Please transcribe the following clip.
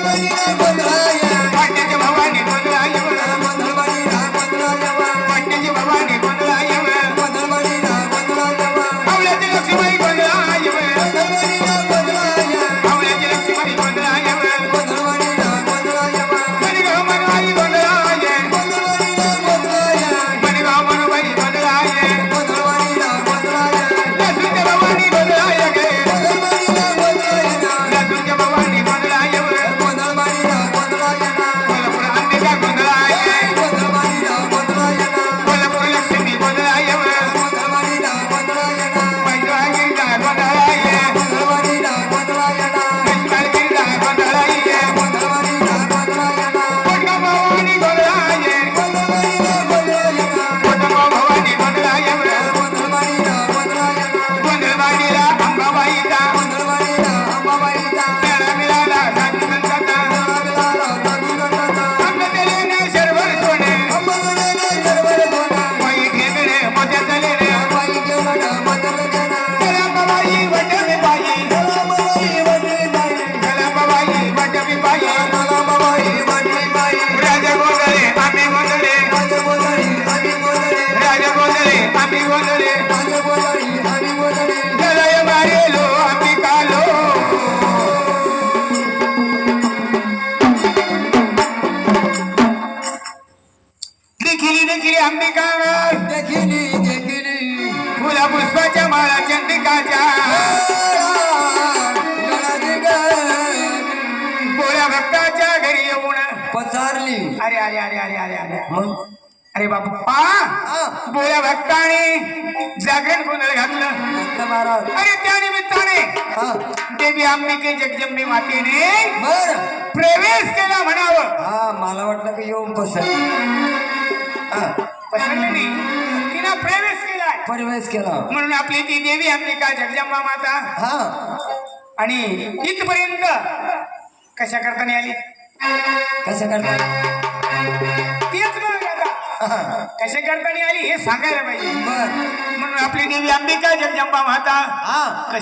Thank you. मग? अरे बाप्पा! हा. बोळ्या भक्ताने जागरण गोंधळ घातलं. महाराज. अरे त्या निमित्ताने हा. देवी अंबिके जगजंबी मातेने बर. प्रवेश केला म्हणावं. हा मला वाटलं की येऊन पसंत पसरले नाही. तिनं प्रवेश केलाय. परिवेश केला. म्हणून आपली ती देवी अंबिका जगजंबा माता. हा. आणि इथपर्यंत कशा करता नाही आली? कसं करणार तेच मग आता. कशा करता नाही आली हे सांगायला पाहिजे. बर. म्हणून आपली देवी अंबिका जगजंबा माता. हा.